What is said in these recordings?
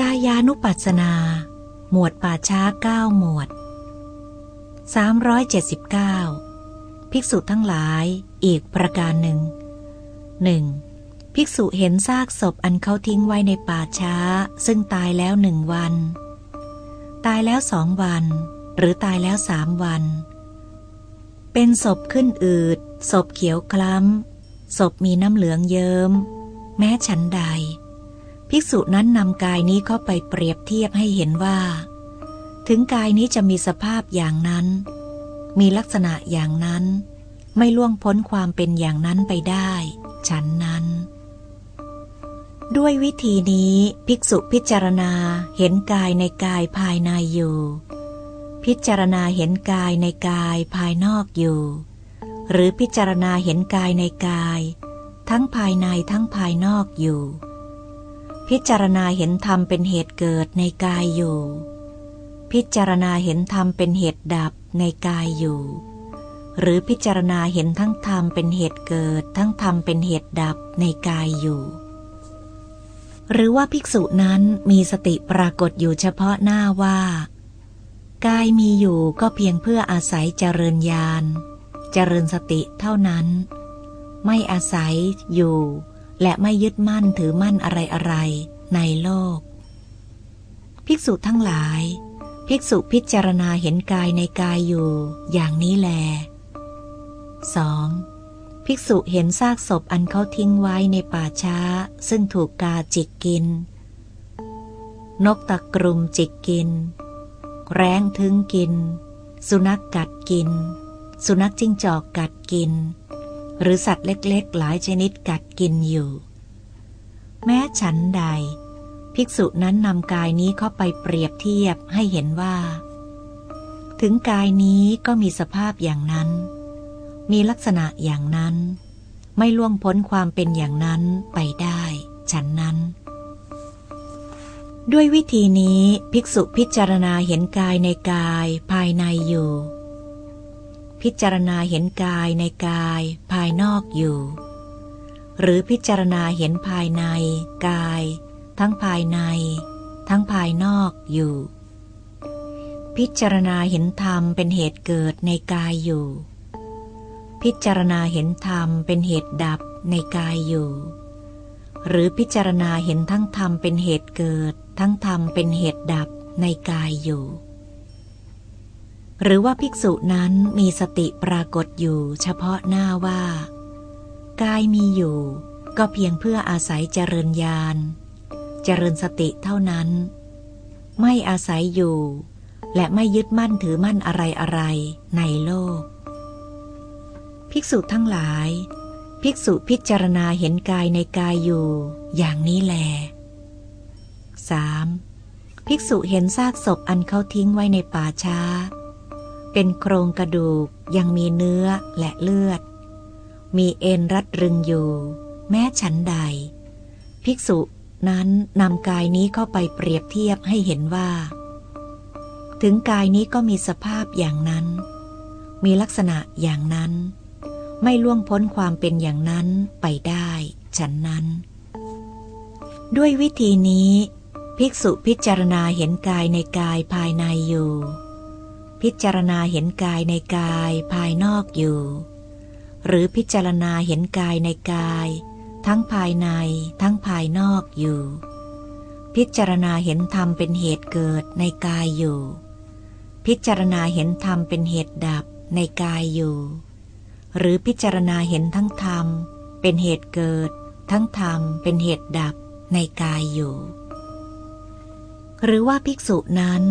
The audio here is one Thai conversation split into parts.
กายานุปัสสนา หมวดป่าช้าเก้าหมวด 379 ภิกษุทั้งหลายอีกประการหนึ่งหนึ่งภิกษุเห็นซากศพอันเขาทิ้งไว้ในป่าช้า ซึ่งตายแล้วหนึ่งวัน ตายแล้วสองวัน หรือตายแล้วสามวัน เป็นศพขึ้นอืดศพเขียวคล้ำศพมีน้ำเหลืองเยิม้ม แม้ฉันใด ภิกษุนั้นนำกายนี้เข้าไปเปรียบเทียบให้เห็นว่า ถึงกายนี้จะมีสภาพอย่างนั้น มีลักษณะอย่างนั้น ไม่ล่วงพ้นความเป็นอย่างนั้นไปได้ ฉันนั้น ด้วยวิธีนี้ภิกษุพิจารณาเห็นกายในกายภายในอยู่ พิจารณาเห็นกายในกายภายนอกอยู่ หรือพิจารณาเห็นกายในกาย ทั้งภายในทั้งภายนอกอยู่ พิจารณาเห็นธรรมเป็นเหตุเกิดในกายอยู่ พิจารณาเห็นธรรมเป็นเหตุดับในกายอยู่ หรือพิจารณาเห็นทั้งธรรมเป็นเหตุเกิด ทั้งธรรมเป็นเหตุดับในกายอยู่ หรือว่าภิกษุนั้นมีสติปรากฏอยู่เฉพาะหน้าว่า กายมีอยู่ก็เพียงเพื่ออาศัยเจริญญาณเจริญสติเท่านั้น ไม่อาศัยอยู่ และไม่ยึดมั่นถือมั่นอะไรอะไรในโลก ภิกษุทั้งหลาย ภิกษุพิจารณาเห็นกายในกายอยู่ อย่างนี้แล 2. ภิกษุเห็นซากศพอันเขาทิ้งไว้ในป่าช้า ซึ่งถูกกาจิกกิน นกตะกรุมจิกกิน แร้งทึงกิน สุนัขกกัดกิน สุนัขจิ้งจอกกัดกิน หรือสัตว์เล็กๆ หลายชนิดกัดกินอยู่ แม้ฉันใด ภิกษุนั้นนำกายนี้เข้าไปเปรียบเทียบให้เห็นว่า ถึงกายนี้ก็มีสภาพอย่างนั้น มีลักษณะอย่างนั้น ไม่ล่วงพ้นความเป็นอย่างนั้นไปได้ ฉันนั้น ด้วยวิธีนี้ภิกษุพิจารณาเห็นกายในกายภายในอยู่ พิจารณาเห็นกายในกายภายนอกอยู่ หรือพิจารณาเห็นภายในกาย ทั้งภายใน ทั้งภายนอกอยู่ พิจารณาเห็นธรรมเป็นเหตุเกิดในกายอยู่ พิจารณาเห็นธรรมเป็นเหตุดับในกายอยู่ หรือพิจารณาเห็นทั้งธรรมเป็นเหตุเกิด ทั้งธรรมเป็นเหตุดับในกายอยู่ หรือว่าภิกษุนั้นมีสติปรากฏอยู่เฉพาะหน้าว่า กายมีอยู่ ก็เพียงเพื่ออาศัยเจริญญาณ เจริญสติเท่านั้น ไม่อาศัยอยู่ และไม่ยึดมั่นถือมั่นอะไรอะไรในโลก ภิกษุทั้งหลาย ภิกษุพิจารณาเห็นกายในกายอยู่ อย่างนี้แล 3. ภิกษุเห็นซากศพอันเขาทิ้งไว้ในป่าช้า เป็นโครงกระดูกยังมีเนื้อและเลือด มีเอ็นรัดรึงอยู่ แม้ฉันใด ภิกษุนั้นนำกายนี้เข้าไปเปรียบเทียบให้เห็นว่า ถึงกายนี้ก็มีสภาพอย่างนั้น มีลักษณะอย่างนั้น ไม่ล่วงพ้นความเป็นอย่างนั้นไปได้ฉันนั้น ด้วยวิธีนี้ ภิกษุพิจารณาเห็นกายในกายภายในอยู่ พิจารณาเห็นกายในกายภายนอกอยู่ หรือพิจารณาเห็นกายในกาย ทั้งภายในทั้งภายนอกอยู่ พิจารณาเห็นธรรมเป็นเหตุเกิดในกายอยู่ พิจารณาเห็นธรรมเป็นเหตุดับในกายอยู่ หรือพิจารณาเห็นทั้งธรรม เป็นเหตุเกิด ทั้งธรรมเป็นเหตุดับในกายอยู่ หรือว่าภิกษุนั้น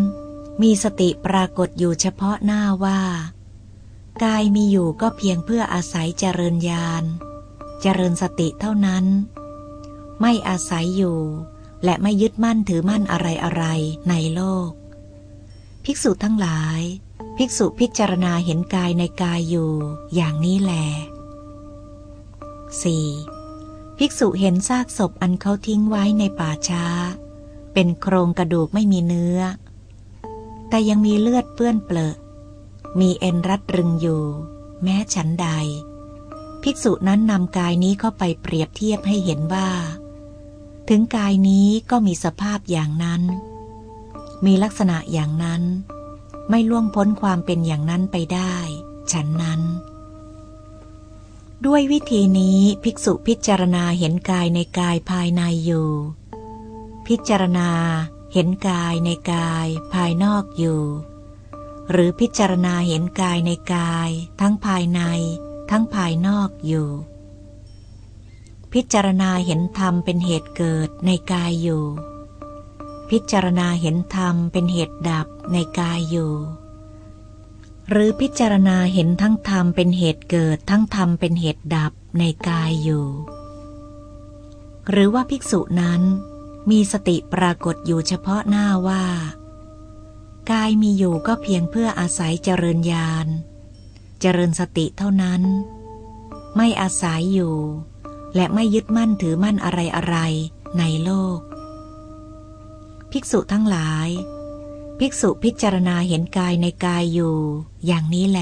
มีสติปรากฏอยู่เฉพาะหน้าว่า กายมีอยู่ก็เพียงเพื่ออาศัยเจริญญาณ เจริญสติเท่านั้น ไม่อาศัยอยู่ และไม่ยึดมั่นถือมั่นอะไรอะไรในโลก ภิกษุทั้งหลาย ภิกษุพิจารณาเห็นกายในกายอยู่ อย่างนี้แหละ 4. ภิกษุเห็นซากศพอันเขาทิ้งไว้ในป่าช้า เป็นโครงกระดูกไม่มีเนื้อ แต่ยังมีเลือดเปื้อนเปลอะ มีเอ็นรัดรึงอยู่ แม้ฉันใด ภิกษุนั้นนำกายนี้เข้าไปเปรียบเทียบให้เห็นว่า ถึงกายนี้ก็มีสภาพอย่างนั้น มีลักษณะอย่างนั้น ไม่ล่วงพ้นความเป็นอย่างนั้นไปได้ ฉันนั้น ด้วยวิธีนี้ภิกษุพิจารณาเห็นกายในกายภายในอยู่ พิจารณา เห็นกายในกายภายนอกอยู่ หรือพิจารณาเห็นกายในกาย ทั้งภายใน ทั้งภายนอกอยู่ พิจารณาเห็นธรรมเป็นเหตุเกิดในกายอยู่ พิจารณาเห็นธรรมเป็นเหตุดับในกายอยู่ หรือพิจารณาเห็นทั้งธรรมเป็นเหตุเกิดทั้งธรรมเป็นเหตุดับในกายอยู่ หรือว่าภิกษุนั้น มีสติปรากฏอยู่เฉพาะหน้าว่า กายมีอยู่ก็เพียงเพื่ออาศัยเจริญญาณ เจริญสติเท่านั้น ไม่อาศัยอยู่ และไม่ยึดมั่นถือมั่นอะไรอะไรในโลก ภิกษุทั้งหลาย ภิกษุพิจารณาเห็นกายในกายอยู่ อย่างนี้แล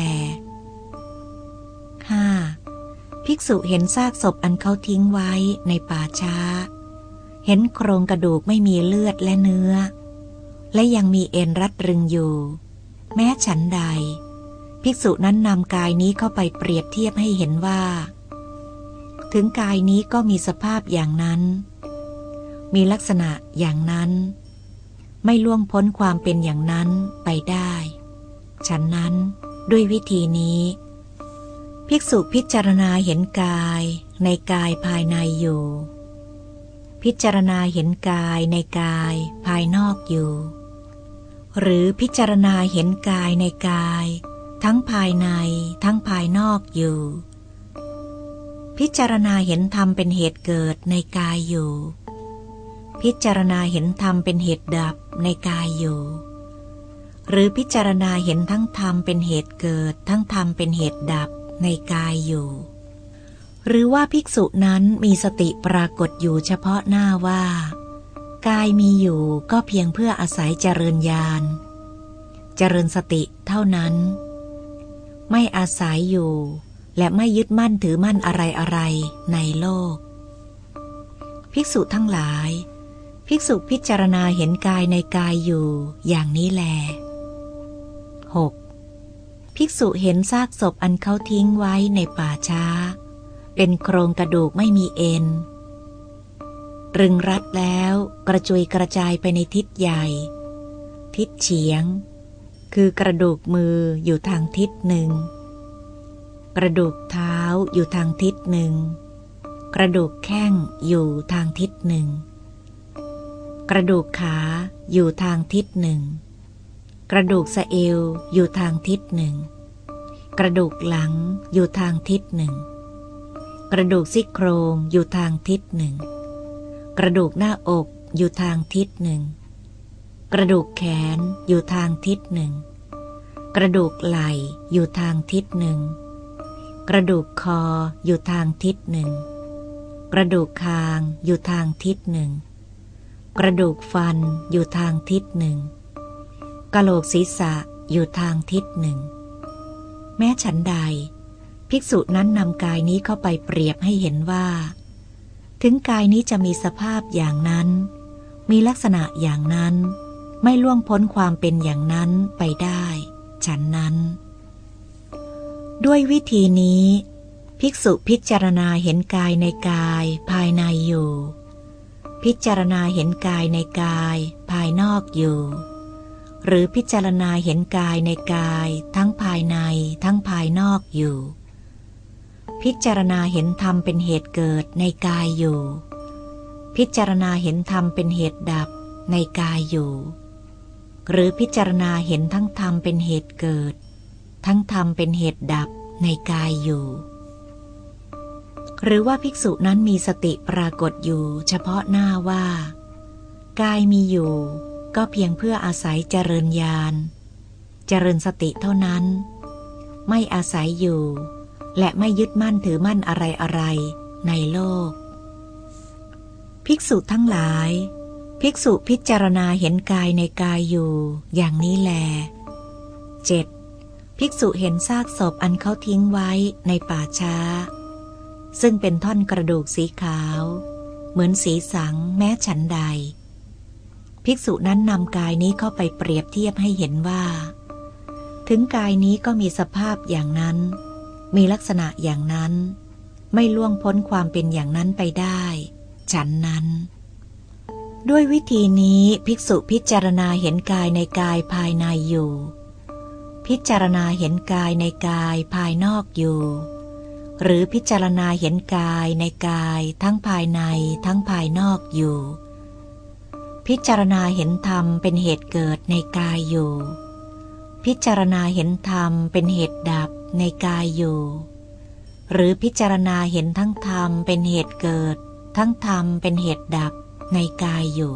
5. ภิกษุเห็นซากศพอันเขาทิ้งไว้ในป่าช้า เห็นโครงกระดูกไม่มีเลือดและเนื้อ และยังมีเอ็นรัดรึงอยู่ แม้ฉันใด ภิกษุนั้นนำกายนี้เข้าไปเปรียบเทียบให้เห็นว่า ถึงกายนี้ก็มีสภาพอย่างนั้น มีลักษณะอย่างนั้น ไม่ล่วงพ้นความเป็นอย่างนั้นไปได้ ฉันนั้นด้วยวิธีนี้ ภิกษุพิจารณาเห็นกายในกายภายในอยู่ พิจารณาเห็นกายในกายภายนอกอยู่ หรือพิจารณาเห็นกายในกาย ทั้งภายในทั้งภายนอกอยู่ พิจารณาเห็นธรรมเป็นเหตุเกิดในกายอยู่ พิจารณาเห็นธรรมเป็นเหตุดับในกายอยู่ หรือพิจารณาเห็นทั้งธรรมเป็นเหตุเกิด ทั้งธรรมเป็นเหตุดับในกายอยู่ หรือว่าภิกษุนั้นมีสติปรากฏอยู่เฉพาะหน้าว่า กายมีอยู่ก็เพียงเพื่ออาศัยเจริญญาณ เจริญสติเท่านั้น ไม่อาศัยอยู่ และไม่ยึดมั่นถือมั่นอะไรอะไรในโลก ภิกษุทั้งหลาย ภิกษุพิจารณาเห็นกายในกายอยู่อย่างนี้แล 6. ภิกษุเห็นซากศพอันเขาทิ้งไว้ในป่าช้า เป็นโครงกระดูกไม่มีเอ็น รึงรัดแล้วกระจุยกระจายไปในทิศใหญ่ ทิศเฉียง คือกระดูกมืออยู่ทางทิศหนึ่ง กระดูกเท้าอยู่ทางทิศหนึ่ง กระดูกแข้งอยู่ทางทิศหนึ่ง กระดูกขาอยู่ทางทิศหนึ่ง กระดูกสะเอวอยู่ทางทิศหนึ่ง กระดูกหลังอยู่ทางทิศหนึ่ง กระดูกซี่โครงอยู่ทางทิศหนึ่ง กระดูกหน้าอกอยู่ทางทิศหนึ่ง กระดูกแขนอยู่ทางทิศหนึ่ง กระดูกไหล่อยู่ทางทิศหนึ่ง กระดูกคออยู่ทางทิศหนึ่ง กระดูกคางอยู่ทางทิศหนึ่ง กระดูกฟันอยู่ทางทิศหนึ่งกะโหลกศีรษะอยู่ทางทิศหนึ่ง แม้ฉันใด ภิกษุนั้นนำกายนี้เข้าไปเปรียบให้เห็นว่า ถึงกายนี้จะมีสภาพอย่างนั้น มีลักษณะอย่างนั้น ไม่ล่วงพ้นความเป็นอย่างนั้นไปได้ ฉันนั้น ด้วยวิธีนี้ ภิกษุพิจารณาเห็นกายในกายภายในอยู่ พิจารณาเห็นกายในกายภายนอกอยู่ หรือพิจารณาเห็นกายในกายทั้งภายในทั้งภายนอกอยู่ พิจารณาเห็นธรรมเป็นเหตุเกิดในกายอยู่ พิจารณาเห็นธรรมเป็นเหตุดับในกายอยู่ หรือพิจารณาเห็นทั้งธรรมเป็นเหตุเกิด ทั้งธรรมเป็นเหตุดับในกายอยู่ หรือว่าภิกษุนั้นมีสติปรากฏอยู่ เฉพาะหน้าว่า กายมีอยู่ ก็เพียงเพื่ออาศัยเจริญญาณ เจริญสติเท่านั้น ไม่อาศัยอยู่ และไม่ยึดมั่นถือมั่นอะไรอะไรในโลก ภิกษุทั้งหลาย ภิกษุพิจารณาเห็นกายในกายอยู่ อย่างนี้แล 7. ภิกษุเห็นซากศพอันเขาทิ้งไว้ในป่าช้า ซึ่งเป็นท่อนกระดูกสีขาว เหมือนสีสังแม้ฉันใด ภิกษุนั้นนำกายนี้เข้าไปเปรียบเทียบให้เห็นว่า ถึงกายนี้ก็มีสภาพอย่างนั้น มีลักษณะอย่างนั้น ไม่ล่วงพ้นความเป็นอย่างนั้นไปได้ ฉันนั้น ด้วยวิธีนี้ภิกษุพิจารณาเห็นกายในกายภายในอยู่ พิจารณาเห็นกายในกายภายนอกอยู่ หรือพิจารณาเห็นกายในกายทั้งภายในทั้งภายนอกอยู่ พิจารณาเห็นธรรมเป็นเหตุเกิดในกายอยู่พิจารณาเห็นธรรมเป็นเหตุดับ ในกายอยู่ หรือพิจารณาเห็นทั้งธรรมเป็นเหตุเกิด ทั้งธรรมเป็นเหตุดับในกายอยู่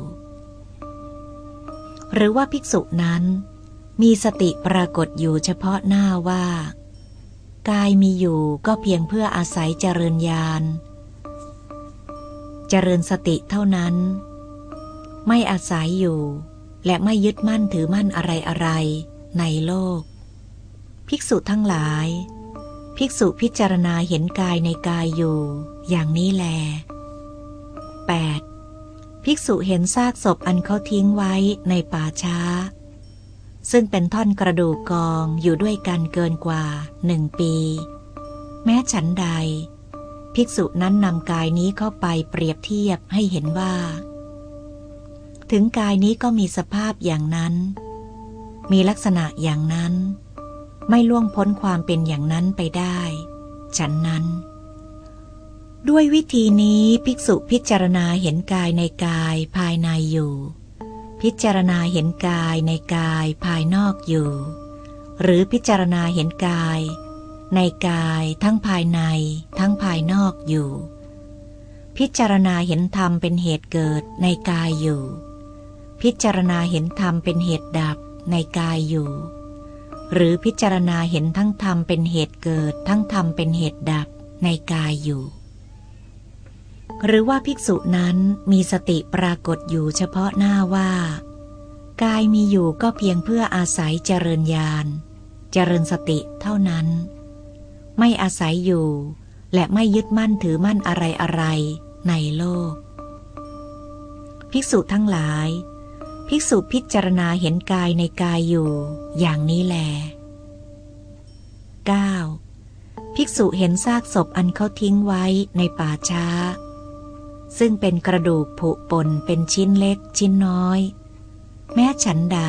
หรือว่าภิกษุนั้น มีสติปรากฏอยู่เฉพาะหน้าว่า กายมีอยู่ก็เพียงเพื่ออาศัยเจริญญาณเจริญสติเท่านั้น ไม่อาศัยอยู่ และไม่ยึดมั่นถือมั่นอะไรอะไรในโลก ภิกษุทั้งหลาย ภิกษุพิจารณาเห็นกายในกายอยู่ อย่างนี้แล 8. ภิกษุเห็นซากศพอันเขาทิ้งไว้ในป่าช้า ซึ่งเป็นท่อนกระดูกกองอยู่ด้วยกันเกินกว่าหนึ่งปี แม้ฉันใด ภิกษุนั้นนำกายนี้เข้าไปเปรียบเทียบให้เห็นว่า ถึงกายนี้ก็มีสภาพอย่างนั้นมีลักษณะอย่างนั้น ไม่ล่วงพ้นความเป็นอย่างนั้นไปได้ ฉันนั้น ด้วยวิธีนี้ภิกษุพิจารณาเห็นกายในกายภายในอยู่ พิจารณาเห็นกายในกายภายนอกอยู่ หรือพิจารณาเห็นกาย ในกายทั้งภายในทั้งภายนอกอยู่ พิจารณาเห็นธรรมเป็นเหตุเกิดในกายอยู่ พิจารณาเห็นธรรมเป็นเหตุดับในกายอยู่ หรือพิจารณาเห็นทั้งธรรมเป็นเหตุเกิด ทั้งธรรมเป็นเหตุดับในกายอยู่ หรือว่าภิกษุนั้นมีสติปรากฏอยู่เฉพาะหน้าว่า กายมีอยู่ก็เพียงเพื่ออาศัยเจริญญาณ เจริญสติเท่านั้น ไม่อาศัยอยู่ และไม่ยึดมั่นถือมั่นอะไรอะไรในโลก ภิกษุทั้งหลาย ภิกษุพิจารณาเห็นกายในกายอยู่ อย่างนี้แล 9. ภิกษุเห็นซากศพอันเขาทิ้งไว้ในป่าช้า ซึ่งเป็นกระดูกผุปนเป็นชิ้นเล็กชิ้นน้อย แม้ฉันใด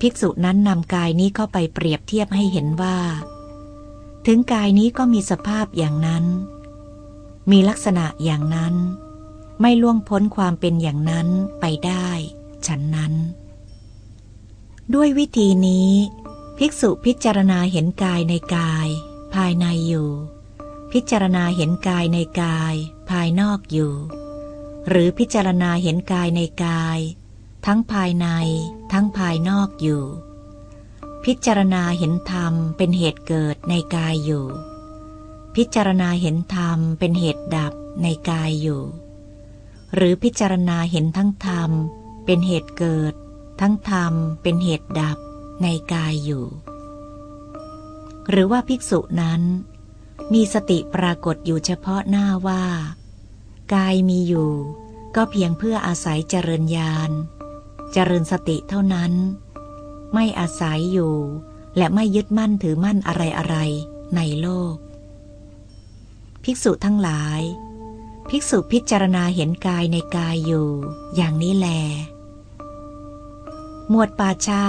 ภิกษุนั้นนำกายนี้เข้าไปเปรียบเทียบให้เห็นว่า ถึงกายนี้ก็มีสภาพอย่างนั้น มีลักษณะอย่างนั้นไม่ล่วงพ้นความเป็นอย่างนั้นไปได้ ฉันนั้น ด้วยวิธีนี้ ภิกษุพิจารณาเห็นกายในกาย ภายในอยู่ พิจารณาเห็นกายในกาย ภายนอกอยู่ หรือพิจารณาเห็นกายในกาย ทั้งภายใน ทั้งภายนอกอยู่ พิจารณาเห็นธรรมเป็นเหตุเกิดในกายอยู่ พิจารณาเห็นธรรมเป็นเหตุดับในกายอยู่หรือพิจารณาเห็นทั้งธรรม เป็นเหตุเกิด ทั้งธรรมเป็นเหตุดับในกายอยู่ หรือว่าภิกษุนั้น มีสติปรากฏอยู่เฉพาะหน้าว่า กายมีอยู่ ก็เพียงเพื่ออาศัยเจริญญาณเจริญสติเท่านั้น ไม่อาศัยอยู่ และไม่ยึดมั่นถือมั่นอะไรอะไรในโลก ภิกษุทั้งหลาย ภิกษุพิจารณาเห็นกายในกายอยู่ อย่างนี้แล หมวดป่าช้า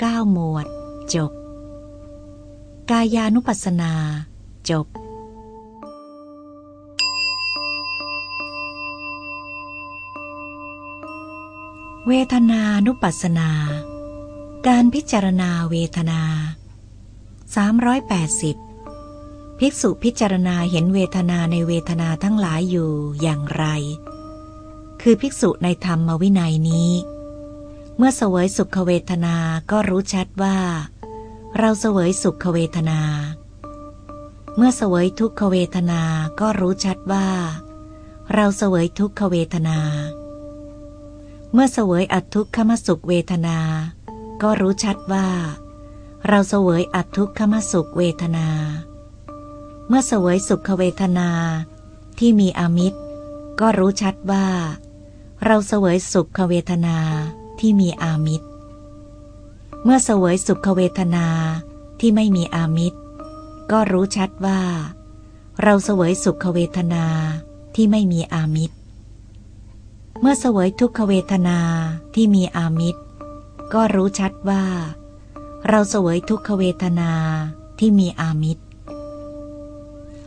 เก้าหมวด จบ กายานุปัสสนา จบ เวทนานุปัสสนา การพิจารณาเวทนา 380 ภิกษุพิจารณาเห็นเวทนาในเวทนาทั้งหลายอยู่อย่างไร คือภิกษุในธรรมวินัยนี้ เมื่อเสวยสุขเวทนาก็รู้ชัดว่า เราเสวยสุขเวทนา เมื่อเสวยทุกขเวทนาก็รู้ชัดว่า เราเสวยทุกขเวทนา เมื่อเสวยอัตทุกขมสุขเวทนา ก็รู้ชัดว่า เราเสวยอัตทุกขมสุขเวทนา เมื่อเสวยสุขเวทนาที่มีอมิตร ก็รู้ชัดว่า เราเสวยสุขเวทนา ที่มีอามิตร เมื่อเสวยสุขเวทนาที่ไม่มีอามิตร ก็รู้ชัดว่า เราเสวยสุขเวทนาที่ไม่มีอามิตร เมื่อเสวยทุกขเวทนาที่มีอามิตร ก็รู้ชัดว่า เราเสวยทุกขเวทนาที่มีอามิตร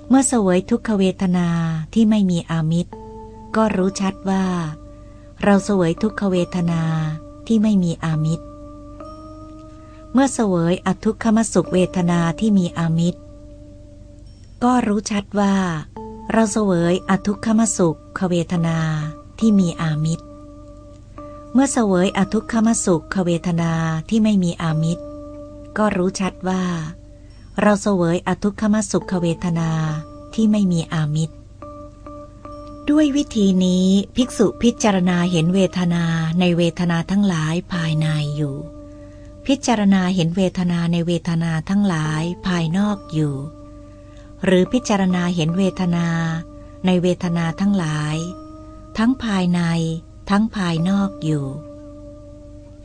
เมื่อเสวยทุกขเวทนาที่ไม่มีอามิตร ก็รู้ชัดว่า เราเสวยทุกขเวทนา ที่ไม่มีอามิตร เมื่อเสวยอทุกขมสุขเวทนาที่มีอามิตร ก็รู้ชัดว่า เราเสวยอทุกขมสุขเวทนาที่มีอามิตร เมื่อเสวยอทุกขมสุขเวทนาที่ไม่มีอามิตร ก็รู้ชัดว่า เราเสวยอทุกขมสุขเวทนาที่ไม่มีอามิตร ด้วยวิธีนี้ภิกษุพิจารณาเห็นเวทนาในเวทนาทั้งหลายภายในอยู่ พิจารณาเห็นเวทนาในเวทนาทั้งหลายภายนอกอยู่ หรือพิจารณาเห็นเวทนา ในเวทนาทั้งหลาย ทั้งภายใน ทั้งภายนอกอยู่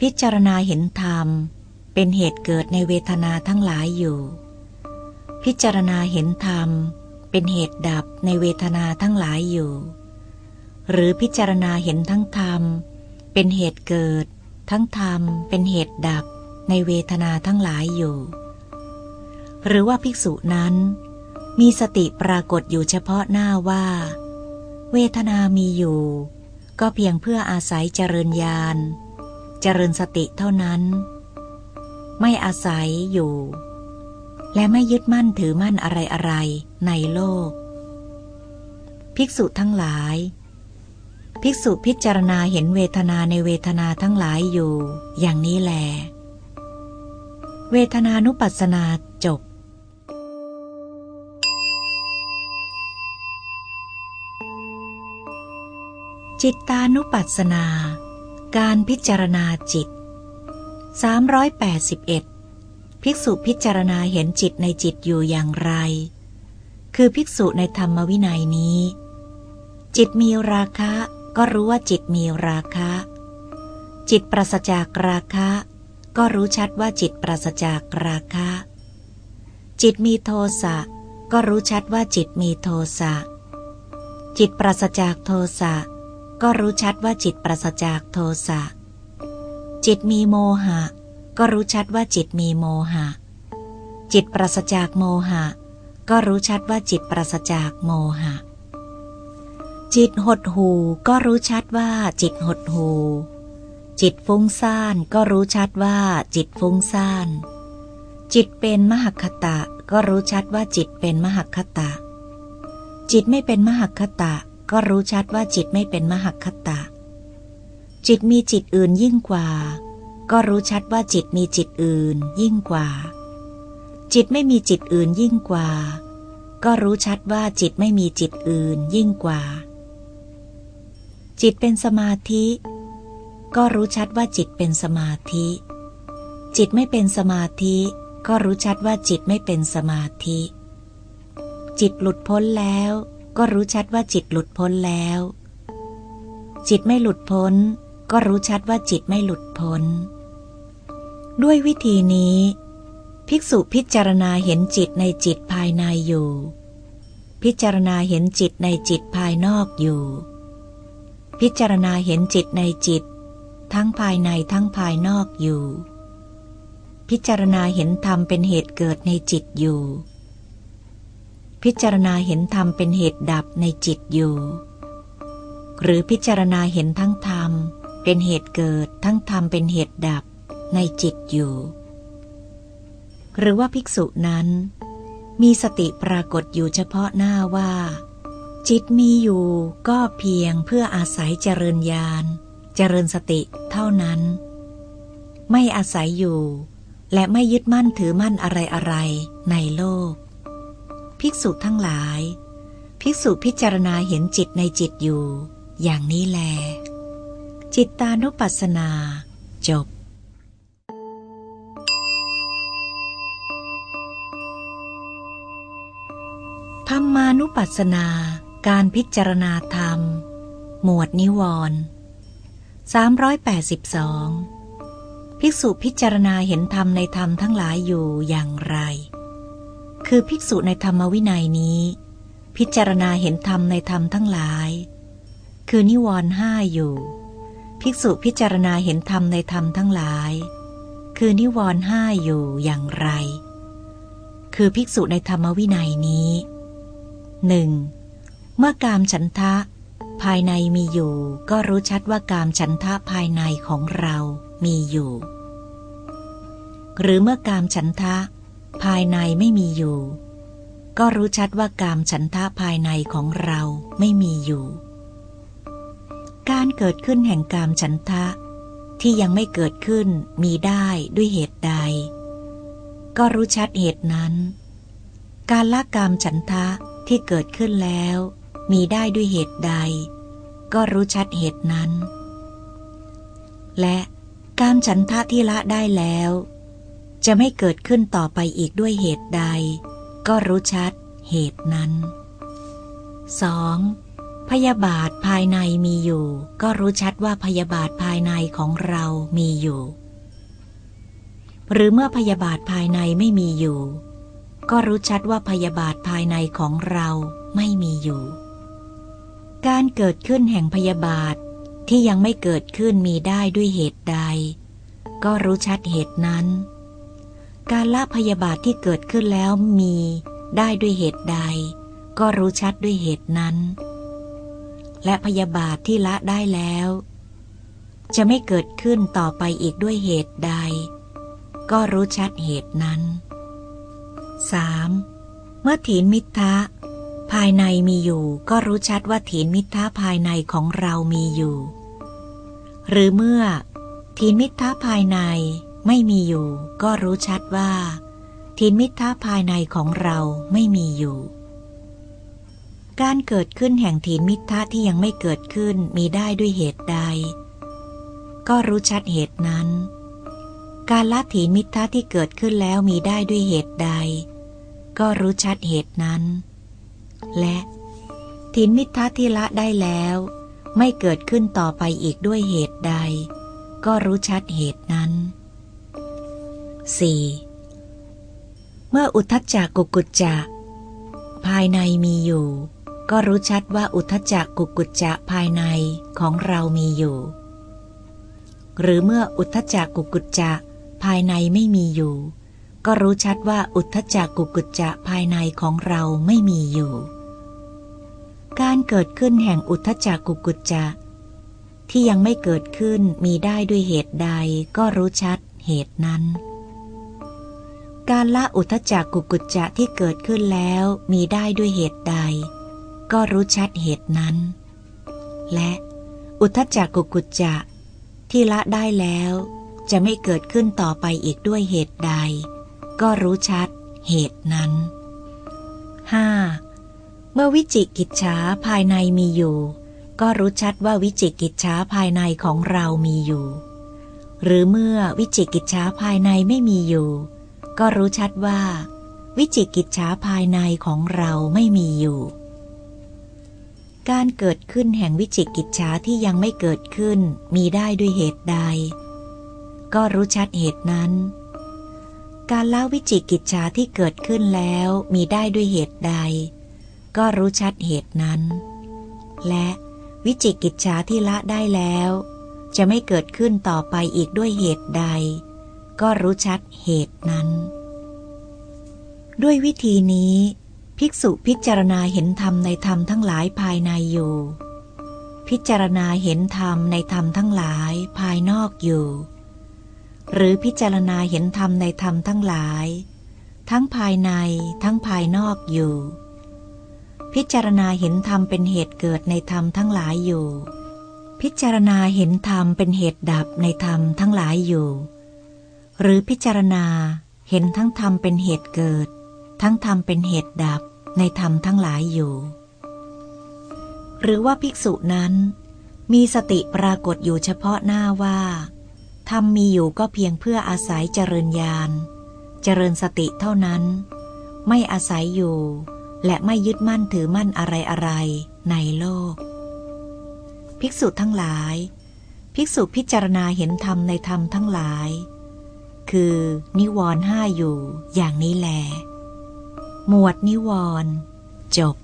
พิจารณาเห็นธรรม เป็นเหตุเกิดในเวทนาทั้งหลายอยู่ พิจารณาเห็นธรรม เป็นเหตุดับในเวทนาทั้งหลายอยู่ หรือพิจารณาเห็นทั้งธรรม เป็นเหตุเกิด ทั้งธรรมเป็นเหตุดับในเวทนาทั้งหลายอยู่ หรือว่าภิกษุนั้น มีสติปรากฏอยู่เฉพาะหน้าว่า เวทนามีอยู่ ก็เพียงเพื่ออาศัยเจริญญาณเจริญสติเท่านั้น ไม่อาศัยอยู่ และไม่ยึดมั่นถือมั่นอะไรอะไรในโลก ภิกษุทั้งหลาย ภิกษุพิจารณาเห็นเวทนาในเวทนาทั้งหลายอยู่ อย่างนี้แล เวทนานุปัสสนาจบจิตตานุปัสสนา การพิจารณาจิต 381 ภิกษุพิจารณาเห็นจิตในจิตอยู่อย่างไร คือภิกษุในธรรมวินัยนี้ จิตมีราคะก็รู้ว่าจิตมีราคะ จิตปราศจากราคะ ก็รู้ชัดว่าจิตปราศจากราคะ จิตมีโทสะก็รู้ชัดว่าจิตมีโทสะ จิตปราศจากโทสะก็รู้ชัดว่าจิตปราศจากโทสะ จิตมีโมหะ ก็รู้ชัดว่าจิตมีโมหะ จิตปราศจากโมหะ ก็รู้ชัดว่าจิตปราศจากโมหะ จิตหดหูก็รู้ชัดว่าจิตหดหูจิตฟุ้งซ่านก็รู้ชัดว่าจิตฟุ้งซ่าน จิตเป็นมหคตะก็รู้ชัดว่าจิตเป็นมหคตะ จิตไม่เป็นมหคตะ ก็รู้ชัดว่าจิตไม่เป็นมหคตะ จิตมีจิตอื่นยิ่งกว่า ก็รู้ชัดว่าจิตมีจิตอื่นยิ่งกว่า จิตไม่มีจิตอื่นยิ่งกว่า ก็รู้ชัดว่าจิตไม่มีจิตอื่นยิ่งกว่า จิตเป็นสมาธิ ก็รู้ชัดว่าจิตเป็นสมาธิ จิตไม่เป็นสมาธิ ก็รู้ชัดว่าจิตไม่เป็นสมาธิ จิตหลุดพ้นแล้ว ก็รู้ชัดว่าจิตหลุดพ้นแล้ว จิตไม่หลุดพ้นก็รู้ชัดว่าจิตไม่หลุดพ้น ด้วยวิธีนี้ ภิกษุพิจารณาเห็นจิตในจิตภายในอยู่ พิจารณาเห็นจิตในจิตภายนอกอยู่ พิจารณาเห็นจิตในจิต ทั้งภายในทั้งภายนอกอยู่ พิจารณาเห็นธรรมเป็นเหตุเกิดในจิตอยู่ พิจารณาเห็นธรรมเป็นเหตุดับในจิตอยู่ หรือพิจารณาเห็นทั้งธรรมเป็นเหตุเกิดทั้งธรรมเป็นเหตุดับ ในจิตอยู่ หรือว่าภิกษุนั้น มีสติปรากฏอยู่เฉพาะหน้าว่า จิตมีอยู่ก็เพียงเพื่ออาศัยเจริญญาณ เจริญสติเท่านั้น ไม่อาศัยอยู่ และไม่ยึดมั่นถือมั่นอะไรอะไรในโลก ภิกษุทั้งหลาย ภิกษุพิจารณาเห็นจิตในจิตอยู่ อย่างนี้แล จิตตานุปัสสนา จบ ธรรมานุปัสสนา การพิจารณาธรรม หมวดนิวรณ์382 ภิกษุพิจารณาเห็นธรรมในธรรมทั้งหลายอยู่อย่างไร คือภิกษุในธรรมวินัยนี้ พิจารณาเห็นธรรมในธรรมทั้งหลาย คือนิวรณ์ห้าอยู่ ภิกษุพิจารณาเห็นธรรมในธรรมทั้งหลาย คือนิวรณ์ห้าอยู่อย่างไร คือภิกษุในธรรมวินัยนี้ หนึ่งเมื่อกามฉันทะ ภายในมีอยู่ ก็รู้ชัดว่ากามฉันทะภายในของเรามีอยู่ หรือเมื่อกามฉันทะ ภายในไม่มีอยู่ ก็รู้ชัดว่ากามฉันทะภายในของเราไม่มีอยู่ การเกิดขึ้นแห่งกามฉันทะ ที่ยังไม่เกิดขึ้นมีได้ด้วยเหตุใด ก็รู้ชัดเหตุนั้น การละกามฉันทะ ที่เกิดขึ้นแล้ว มีได้ด้วยเหตุใด ก็รู้ชัดเหตุนั้น และการฉันทะที่ละได้แล้ว จะไม่เกิดขึ้นต่อไปอีกด้วยเหตุใด ก็รู้ชัดเหตุนั้น 2. พยาบาทภายในมีอยู่ ก็รู้ชัดว่าพยาบาทภายในของเรามีอยู่ หรือเมื่อพยาบาทภายในไม่มีอยู่ ก็รู้ชัดว่าพยาบาทภายในของเราไม่มีอยู่ การเกิดขึ้นแห่งพยาบาทที่ยังไม่เกิดขึ้นมีได้ด้วยเหตุใด ก็รู้ชัดเหตุนั้น การละพยาบาทที่เกิดขึ้นแล้วมีได้ด้วยเหตุใด ก็รู้ชัดด้วยเหตุนั้น และพยาบาทที่ละได้แล้ว จะไม่เกิดขึ้นต่อไปอีกด้วยเหตุใด ก็รู้ชัดเหตุนั้น 3. เมื่อถีนมิทะภายในมีอยู่ ก็รู้ชัดว่าถีนมิทะภายในของเรามีอยู่ หรือเมื่อถีนมิทะภายในไม่มีอยู่ ก็รู้ชัดว่าถีนมิทะภายในของเราไม่มีอยู่ การเกิดขึ้นแห่งถีนมิทะที่ยังไม่เกิดขึ้นมีได้ด้วยเหตุใด ก็รู้ชัดเหตุนั้น การละถีมิทะที่เกิดขึ้นแล้วมีได้ด้วยเหตุใด ก็รู้ชัดเหตุนั้น และถินมิทธะที่ละได้แล้ว ไม่เกิดขึ้นต่อไปอีกด้วยเหตุใด ก็รู้ชัดเหตุนั้น 4. เมื่ออุทจจักกุกุจจะ ภายในมีอยู่ ก็รู้ชัดว่าอุทจจักกุกุจจะภายในของเรามีอยู่ หรือเมื่ออุทจจักกุกุจจะ ภายในไม่มีอยู่ ก็รู้ชัดว่าอุทธจักกุกุจจะภายในของเราไม่มีอยู่ การเกิดขึ้นแห่งอุทธจักกุกุจจะ ที่ยังไม่เกิดขึ้นมีได้ด้วยเหตุใดก็รู้ชัดเหตุนั้น การละอุทธจักกุกุจจะที่เกิดขึ้นแล้วมีได้ด้วยเหตุใด ก็รู้ชัดเหตุนั้น และอุทธจักกุกุจจะที่ละได้แล้ว จะไม่เกิดขึ้นต่อไปอีกด้วยเหตุใด ก็รู้ชัดเหตุนั้น 5. เมื่อวิจิกิจฉาภายในมีอยู่ ก็รู้ชัดว่าวิจิกิจฉาภายในของเรามีอยู่ หรือเมื่อวิจิกิจฉาภายในไม่มีอยู่ ก็รู้ชัดว่า วิจิกิจฉาภายในของเราไม่มีอยู่ การเกิดขึ้นแห่งวิจิกิจฉาที่ยังไม่เกิดขึ้นมีได้ด้วยเหตุใด ก็รู้ชัดเหตุนั้น การละวิจิกิจฉาที่เกิดขึ้นแล้วมีได้ด้วยเหตุใด ก็รู้ชัดเหตุนั้น และวิจิกิจฉาที่ละได้แล้ว จะไม่เกิดขึ้นต่อไปอีกด้วยเหตุใด ก็รู้ชัดเหตุนั้น ด้วยวิธีนี้ ภิกษุพิจารณาเห็นธรรมในธรรมทั้งหลายภายในอยู่พิจารณาเห็นธรรมในธรรมทั้งหลายภายนอกอยู่ หรือพิจารณาเห็นธรรมในธรรมทั้งหลาย ทั้งภายในทั้งภายนอกอยู่ พิจารณาเห็นธรรมเป็นเหตุเกิดในธรรมทั้งหลายอยู่ พิจารณาเห็นธรรมเป็นเหตุดับในธรรมทั้งหลายอยู่ หรือพิจารณาเห็นทั้งธรรมเป็นเหตุเกิด ทั้งธรรมเป็นเหตุดับในธรรมทั้งหลายอยู่ หรือว่าภิกษุนั้น มีสติปรากฏอยู่เฉพาะหน้าว่า ธรรมมีอยู่ก็เพียงเพื่ออาศัยเจริญญาณ เจริญสติเท่านั้น ไม่อาศัยอยู่ และไม่ยึดมั่นถือมั่นอะไรอะไรในโลก ภิกษุทั้งหลาย ภิกษุพิจารณาเห็นธรรมในธรรมทั้งหลาย คือนิวรณ์ห้าอยู่อย่างนี้แล หมวดนิวรณ์จบ